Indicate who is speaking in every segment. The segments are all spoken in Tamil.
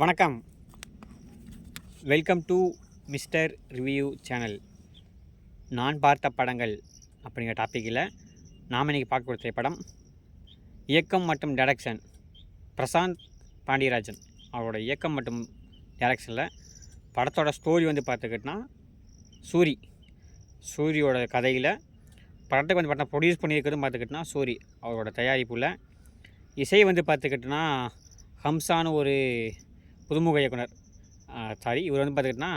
Speaker 1: வணக்கம். Welcome to mister review channel நான் பார்த்த படங்கள் அப்படிங்கிற டாப்பிக்கில் நாம் இன்றைக்கி பார்க்கக்கூடிய திரைப்படம் இயக்கம் மற்றும் டைரக்ஷன் பிரசாந்த் பாண்டியராஜன் அவரோட இயக்கம் மற்றும் டைரக்ஷனில் படத்தோட ஸ்டோரி வந்து பார்த்துக்கிட்டினா சூரி. சூரியோட கதையில் படத்துக்கு வந்து பார்த்தா ப்ரொடியூஸ் பண்ணியிருக்கிறதும் பார்த்துக்கிட்டினா சூரி அவரோட தயாரிப்பில். இசை வந்து பார்த்துக்கிட்டினா ஹம்சான்னு ஒரு புதுமுக இயக்குனர். சாரி இவர் வந்து பார்த்துக்கிட்டினா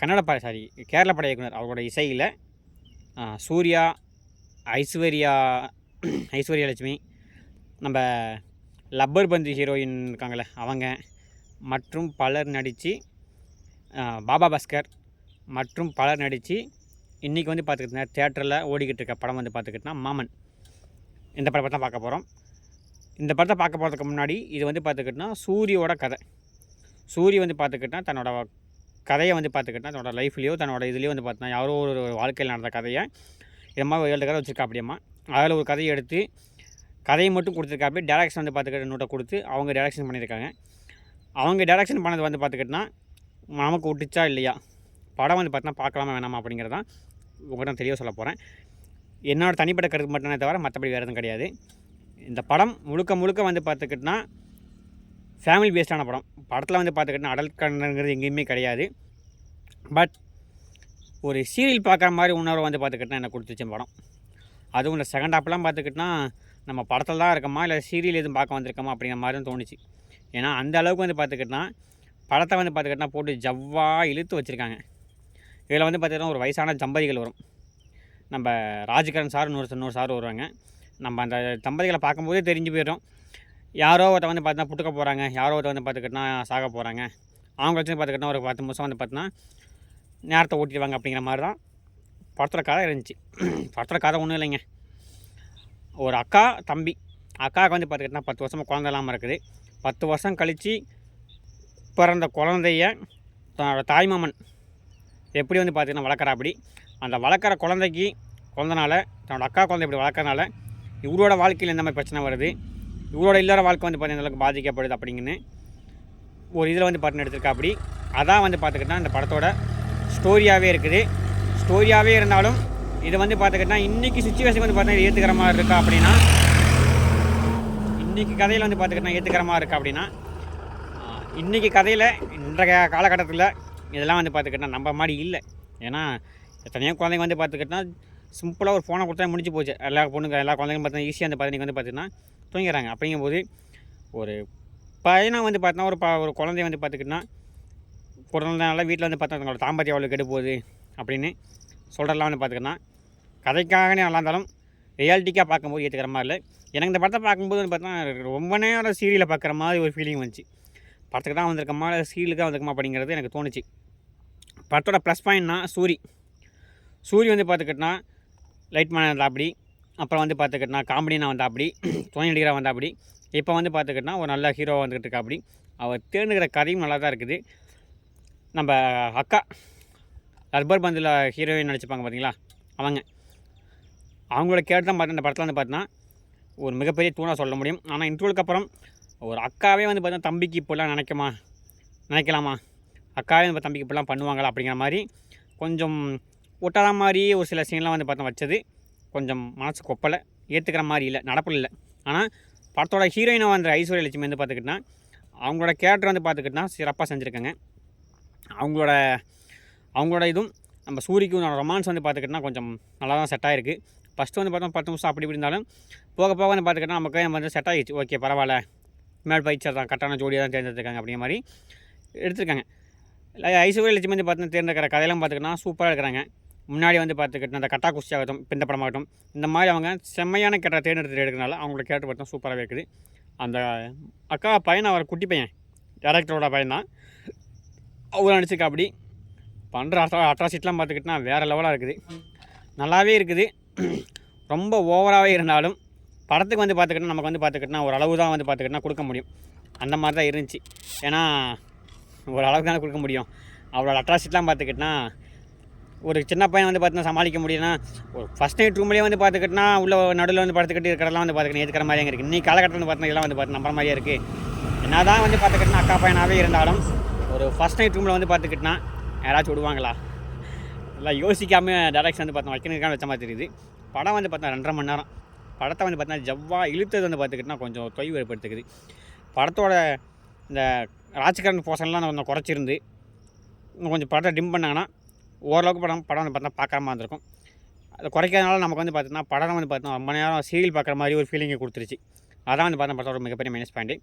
Speaker 1: கன்னட பட சாரி கேரள பட இயக்குனர். அவரோட இசையில் சூர்யா ஐஸ்வர்யா ஐஸ்வர்யா லட்சுமி நம்ம லப்பர் பந்து ஹீரோயின் இருக்காங்களே அவங்க மற்றும் பலர் நடித்து பாபா பாஸ்கர் மற்றும் பலர் நடித்து இன்றைக்கி வந்து பார்த்துக்கிட்டிங்கன்னா தேட்டரில் ஓடிக்கிட்டு இருக்க படம் வந்து பார்த்துக்கிட்டினா மாமன். இந்த படத்தை தான் பார்க்க போகிறோம் இந்த படத்தை பார்க்க போகிறதுக்கு முன்னாடி இது வந்து பார்த்துக்கிட்டினா சூரியோட கதை. சூரிய வந்து பார்த்துக்கிட்டா தன்னோட கதையை வந்து பார்த்துக்கிட்டா தன்னோட லைஃப்லேயோ தன்னோட இதுலேயோ வந்து பார்த்தோன்னா யாரோ ஒரு வாழ்க்கையில் நடந்த கதையை இது மாதிரி ஏழு கதை வச்சுருக்கா அப்படியம்மா அதில் ஒரு கதையை எடுத்து கதையை மட்டும் கொடுத்துருக்கா அப்படியே டேரக்ஷன் வந்து பார்த்துக்கிட்டு நோட்டை கொடுத்து அவங்க டேரக்ஷன் பண்ணியிருக்காங்க. அவங்க டேரக்ஷன் பண்ணது வந்து பார்த்துக்கிட்டினா நமக்கு விட்டுச்சா இல்லையா? படம் வந்து பார்த்தோன்னா பார்க்கலாமா வேணாமா அப்படிங்கிறதான் உங்கள்கிட்ட தெளிவாக சொல்ல போகிறேன் என்னோடய தனிப்பட்ட கருத்து மட்டுமே தவிர மற்றபடி வேறு எதுவும் கிடையாது. இந்த படம் முழுக்க முழுக்க வந்து பார்த்துக்கிட்டினா ஃபேமிலி பேஸ்டான படம். படத்தில் வந்து பார்த்துக்கிட்டோன்னா அடல்ட் கண்டங்கிறது எங்கேயுமே கிடையாது. பட் ஒரு சீரியல் பார்க்குற மாதிரி உணர்வு வந்து பார்த்துக்கிட்டினா எனக்கு கொடுத்துச்சு படம். அதுவும் இந்த செகண்ட் ஹாப்லாம் பார்த்துக்கிட்டோன்னா நம்ம படத்தில் தான் இருக்கோமா? இல்லை சீரியல் எதுவும் பார்க்க வந்திருக்கோமா? அப்படிங்கிற மாதிரி தான் தோணுச்சு. ஏன்னா அந்த அளவுக்கு வந்து பார்த்துக்கிட்டோன்னா படத்தை வந்து பார்த்துக்கிட்டினா போட்டு ஜவ்வாக இழுத்து வச்சுருக்காங்க. இதில் வந்து பார்த்திங்கன்னா ஒரு வயசான தம்பதிகள் வரும். நம்ம ராஜ்கரன் சார் இன்னொரு இன்னொரு சார் வருவாங்க. நம்ம அந்த தம்பதிகளை பார்க்கும்போதே தெரிஞ்சு போயிடும். யாரோ ஒருத்த வந்து பார்த்தா புட்டுக்க போகிறாங்க யாரோ ஒருத்த வந்து பார்த்துக்கிட்டனா சாக போகிறாங்க அவங்க வச்சு பார்த்துக்கிட்டா ஒரு பத்து நிமிஷம் வந்து பார்த்தீங்கன்னா நேரத்தை ஓட்டிடுவாங்க அப்படிங்கிற மாதிரி தான் படத்தோட கதை இருந்துச்சு. படத்தோட கதை ஒன்றும் இல்லைங்க. ஒரு அக்கா தம்பி. அக்காவுக்கு வந்து பார்த்துக்கிட்டா பத்து வருஷமாக குழந்தை இல்லாமல் இருக்குது. பத்து வருஷம் கழித்து பிறந்த குழந்தைய தன்னோட தாய்மாமன் எப்படி வந்து பார்த்திங்கன்னா வளர்க்குறா அப்படி அந்த வளர்க்குற குழந்தைக்கு குழந்தனால தன்னோட அக்கா குழந்தை இப்படி வளர்க்கறனால இவரோட வாழ்க்கையில் எந்த மாதிரி பிரச்சனை வருது. இவரோட இல்லற வாழ்க்கை வந்து பார்த்தீங்கன்னா அளவுக்கு பாதிக்கப்படுது அப்படிங்கன்னு ஒரு இதில் வந்து பார்த்தீங்கன்னா எடுத்திருக்கா அப்படி. அதான் வந்து பார்த்துக்கிட்டா இந்த படத்தோட ஸ்டோரியாகவே இருக்குது. ஸ்டோரியாகவே இருந்தாலும் இதை வந்து பார்த்துக்கிட்டா இன்றைக்கி சுச்சுவேஷன் வந்து பார்த்தீங்கன்னா ஏற்றுக்கிற மாதிரி இருக்கா அப்படின்னா இன்றைக்கி கதையில் வந்து பார்த்துக்கிட்டா ஏற்றுக்கிற மாதிரி இருக்கா அப்படின்னா இன்றைக்கி கதையில் இன்றைய காலகட்டத்தில் இதெல்லாம் வந்து பார்த்துக்கிட்டா நம்ம மாதிரி இல்லை. ஏன்னா எத்தனையோ குழந்தைங்க வந்து பார்த்துக்கிட்டா சிம்பிளாக ஒரு ஃபோனை கொடுத்தா முடிஞ்சு போச்சு. எல்லா பொண்ணுங்க எல்லா குழந்தைங்க பார்த்தீங்கன்னா ஈஸியாக வந்து பார்த்தீங்கன்னா வந்து பார்த்தீங்கன்னா தூங்கிறாங்க. அப்படிங்கும்போது ஒரு பையனை வந்து பார்த்தோன்னா ஒரு ப ஒரு குழந்தைய வந்து பார்த்துக்கிட்டா பிறந்தனால வீட்டில் வந்து பார்த்தா தங்களோட தாம்பத்தியம் அவ்வளோ கெட்டு போகுது? அப்படின்னு சொல்கிறதெல்லாம் வந்து பார்த்துக்கிட்டோன்னா கதைக்காகனே நல்லா இருந்தாலும் ரியாலிட்டிக்காக பார்க்கும்போது ஏற்றுக்கிற மாதிரி இல்லை. எனக்கு இந்த படத்தை பார்க்கும்போது வந்து பார்த்தோன்னா ரொம்ப நேரம் சீரியலை பார்க்குற மாதிரி ஒரு ஃபீலிங் வந்துச்சு. படத்துக்கு தான் வந்திருக்கமா இல்லை சீரியலுக்கு தான் வந்திருக்கமா அப்படிங்கிறது எனக்கு தோணுச்சு. படத்தோட ப்ளஸ் பாயிண்ட்னா சூரி. சூரி வந்து பார்த்துக்கிட்டோன்னா லைட் மேன் அப்படி. அப்புறம் வந்து பார்த்துக்கிட்டனா காமெடினா வந்தா அப்படி துணை நடிகராக வந்தா அப்படி இப்போ வந்து பார்த்துக்கிட்டனா ஒரு நல்ல ஹீரோவாக வந்துக்கிட்டு இருக்கா அப்படி அவர் தேர்ந்துக்கிற கதையும் நல்லா தான் இருக்குது. நம்ம அக்கா ரப்பர் பந்தில் ஹீரோயின் நடிச்சுப்பாங்க பார்த்தீங்களா அவங்க. அவங்களோட கேட்டு தான் பார்த்து இந்த படத்தில் வந்து பார்த்தீங்கன்னா ஒரு மிகப்பெரிய தூணாக சொல்ல முடியும். ஆனால் இன்ட்ரோலுக்கு அப்புறம் ஒரு அக்காவே வந்து பார்த்தீங்கன்னா தம்பிக்கு இப்போல்லாம் நினைக்குமா? நினைக்கலாமா? அக்காவே நம்ம தம்பிக்கு இப்போல்லாம் பண்ணுவாங்களா? அப்படிங்கிற மாதிரி கொஞ்சம் ஒட்டாத மாதிரி ஒரு சில சீன்லாம் வந்து பார்த்தா வச்சது. கொஞ்சம் மனசு கொப்பலை ஏற்றுக்கிற மாதிரி இல்லை நடப்பில் இல்லை. ஆனால் படத்தோட ஹீரோயினாக வந்த ஐஸ்வர்யா லட்சுமி வந்து பார்த்துக்கிட்டா அவங்களோட கேரக்டர் வந்து பார்த்துக்கிட்டா சிறப்பாக செஞ்சுருக்காங்க. அவங்களோட அவங்களோட இதுவும் நம்ம சூரிக்கும் ரொமான்ஸ் வந்து பார்த்துக்கிட்டா கொஞ்சம் நல்லா தான் செட் ஆகிருக்கு ஃபஸ்ட்டு வந்து பார்த்தோம் பத்து நிமிஷம் அப்படி இப்படி இருந்தாலும் போக போக வந்து பார்த்துக்கிட்டா நமக்கு நம்ம வந்து செட் ஆகிடுச்சு ஓகே பரவாயில்ல. மேல் பயிற்சி தான் கரெக்டான ஜோடியாக தான் தேர்ந்தெடுத்துருக்காங்க அப்படிங்கிற மாதிரி எடுத்திருக்காங்க. ஐஸ்வர்யா லட்சுமி வந்து பார்த்தீங்கன்னா தேர்ந்தெடுக்கிற கதையெல்லாம் பார்த்துக்கிட்டா சூப்பராக இருக்கிறாங்க. முன்னாடி வந்து பார்த்துக்கிட்டு அந்த கட்டா குஸ்தி ஆகட்டும் இப்போ இந்த படமாகட்டும் இந்த மாதிரி அவங்க செம்மையான கேட்ட தேர்ந்தெடுத்து எடுக்கிறனால அவங்களோட கேட்டு பார்த்தா சூப்பராகவே இருக்குது. அந்த அக்கா பையன் அவர் குட்டி பையன் டேரக்டரோட பையன் தான். அவர் நடிச்சிருக்கா அப்படி. பண்ணுற அட்ரா அட்ராசிட்லாம் பார்த்துக்கிட்டா வேறு லெவலாக இருக்குது. நல்லாவே இருக்குது. ரொம்ப ஓவராகவே இருந்தாலும் படத்துக்கு வந்து பார்த்துக்கிட்டா நமக்கு வந்து பார்த்துக்கிட்டா ஒரு அளவு தான் வந்து பார்த்துக்கிட்டா கொடுக்க முடியும். அந்த மாதிரி தான் இருந்துச்சு. ஏன்னா ஒரு அளவுக்கு தானே கொடுக்க முடியும். அவரோட அட்ராசிட்லாம் பார்த்துக்கிட்டா ஒரு சின்ன பையன் வந்து பார்த்தீங்கன்னா சமாளிக்க முடியும்னா ஒரு ஃபஸ்ட் நைட் ரூம்லேயே வந்து பார்த்துக்கிட்டா உள்ள நடுவில் வந்து படுத்துக்கிட்டு இருக்கிறதெல்லாம் வந்து பார்த்துக்கணும். ஏற்றுக்கிற மாதிரியே இருக்குது இன்றைக்கி காலகட்டத்தில் வந்து பார்த்தீங்கன்னா இதெல்லாம் வந்து பார்த்து நம்புற மாதிரியே இருக்குது என்ன தான் வந்து பார்த்துக்கிட்டேன்னா அக்கா பையனாகவே இருந்தாலும் ஒரு ஃபஸ்ட் நைட் ரூமில் வந்து பார்த்துக்கிட்டனா யாராச்சும் விடுவாங்களா? எல்லாம் யோசிக்காமல் டேரக்ஷன் வந்து பார்த்தோம் வைக்கணுக்கான வச்ச மாதிரி தெரியுது. படம் வந்து பார்த்தா ரெண்டரை மணி நேரம். படத்தை வந்து பார்த்தா ஜவ்வா இழுத்தது வந்து பார்த்துக்கிட்டா கொஞ்சம் தொய்வு ஏற்படுத்துக்குது. படத்தோட இந்த ராஜ்கரன் போர்ஷன்லாம் கொஞ்சம் குறைச்சிருந்து இன்னும் கொஞ்சம் படத்தை டிம் பண்ணாங்கன்னா ஓரளவுக்கு படம் படம் வந்து பார்த்தா பார்க்குற மாதிரி இருந்திருக்கும். அது குறைக்கிறதுனால நமக்கு வந்து பார்த்தீங்கன்னா படம் வந்து பார்த்தீங்கன்னா ரொம்ப நேரம் சீரியல் பார்க்குற மாதிரி ஒரு ஃபீலிங்கை கொடுத்துருச்சு. அதான் வந்து பார்த்தா படத்தோட மிகப்பெரிய மைனஸ் பாயிண்ட்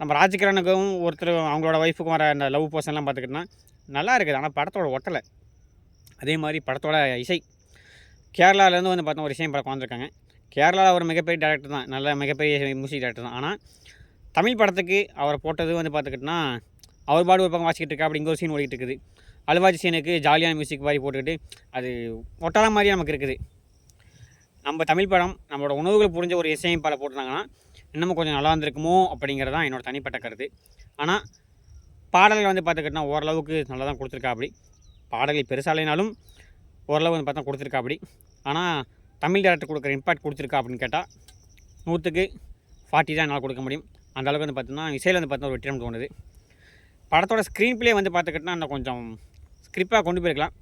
Speaker 1: நம்ம ராஜ்கிரனுக்கும் ஒருத்தர் அவங்களோட ஒய்ஃபுக்கும் வர அந்த லவ் போர்ஷன்லாம் பார்த்துக்கிட்டோன்னா நல்லா இருக்குது. ஆனால் படத்தோட ஒட்டலை. அதே மாதிரி படத்தோட இசை. கேரளாவிலேருந்து வந்து பார்த்தா ஒரு இசையும் படம் வந்திருக்காங்க கேரளாவில் ஒரு மிகப்பெரிய டேரக்டர் தான். நல்ல மிகப்பெரிய மியூசிக் டேரக்டர் தான். ஆனால் தமிழ் படத்துக்கு அவரை போட்டது வந்து பார்த்துக்கிட்டோன்னா அவர் பாடு ஒரு பக்கம் வாசிக்கிட்டு இருக்கா அப்படி இங்கே ஒரு சீன் ஓடிக்கிட்டு இருக்குது. அழுவாச்சி சீனுக்கு ஜாலியான மியூசிக் மாதிரி போட்டுக்கிட்டு அது ஒட்டாத மாதிரியே நமக்கு இருக்குது. நம்ம தமிழ் படம் நம்மளோட உணவுகளை புரிஞ்ச ஒரு இசையமைப்பாளர் போட்டிருந்தாங்கன்னா இன்னமும் கொஞ்சம் நல்லா இருந்திருக்குமோ அப்படிங்கிறது தான் என்னோட தனிப்பட்ட கருத்து. ஆனால் பாடல்கள் வந்து பார்த்துக்கிட்டோம்னா ஓரளவுக்கு நல்லா தான் கொடுத்துருக்கா அப்படி பாடல்கள் பெருசாலைனாலும் ஓரளவு வந்து பார்த்தா கொடுத்துருக்கா அப்படி ஆனால் தமிழ் டேரக்டர் கொடுக்குற இம்பாக்ட் கொடுத்துருக்கா அப்படின்னு கேட்டால் நூற்றுக்கு ஃபார்ட்டி தான் என்னால் கொடுக்க முடியும். அந்த அளவுக்கு வந்து பார்த்தோம்னா இசையில் வந்து பார்த்தோம்னா ஒரு வெற்றிடம் தோணுது. படத்தோட ஸ்க்ரீன் ப்ளே வந்து பார்த்துக்கிட்டோம்னா இன்னும் கொஞ்சம் ஸ்கிரிப்பாக கொண்டு போயிருக்கலாம்.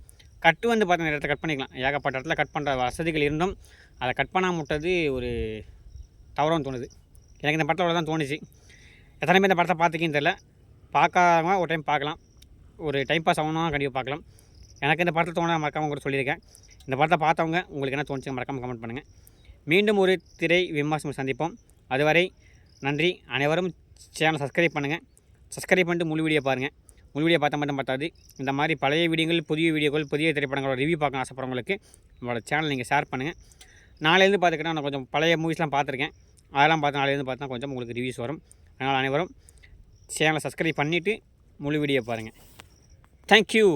Speaker 1: கட்டு வந்து பார்த்தா இடத்த இடத்துல கட் பண்ணிக்கலாம். ஏகப்பட்ட இடத்துல கட் பண்ணுற வசதிகள் இருந்தும் அதை கட் பண்ணாமல் விட்டது ஒரு தவறும் தோணுது. எனக்கு இந்த படத்தோட தான் தோணுச்சு. எத்தனை பேர் இந்த படத்தை பார்த்துக்கின்னு தெரில பார்க்காம ஒரு டைம் பார்க்கலாம். ஒரு டைம் பாஸ் ஆகணும் கண்டிப்பாக பார்க்கலாம். எனக்கு இந்த படத்தை தோண மறக்காமல் கூட சொல்லியிருக்கேன். இந்த படத்தை பார்த்தவங்க உங்களுக்கு என்ன தோணுச்சு மறக்காமல் கமெண்ட் பண்ணுங்கள் மீண்டும் ஒரு திரை விமர்சனம் சந்திப்போம். அதுவரை நன்றி. அனைவரும் சேனல் சப்ஸ்கிரைப் பண்ணுங்கள் சப்ஸ்கிரைப் பண்ணிட்டு முழு வீடியோ பாருங்கள் முழு வீடியோ பார்த்தா மட்டும் பார்த்தாது. இந்த மாதிரி பழைய வீடியோகள் புதிய வீடியோக்கள் புதிய திரைப்படங்களோட ரிவ்யூ பார்க்க ஆசைப்படுறவங்களுக்கு நம்மளோட சேனல் நீங்கள் ஷேர் பண்ணுங்கள் நாளையிலேருந்து பார்த்துக்கிட்டா நான் கொஞ்சம் பழைய மூவிஸ்லாம் பார்த்துருக்கேன். அதெல்லாம் பார்த்து நாளையிலேருந்து பார்த்தா கொஞ்சம் உங்களுக்கு ரிவ்யூஸ் வரும். அதனால் அனைவரும் சேனலை சப்ஸ்கிரைப் பண்ணிவிட்டு முழு வீடியோ பாருங்கள் தேங்க்யூ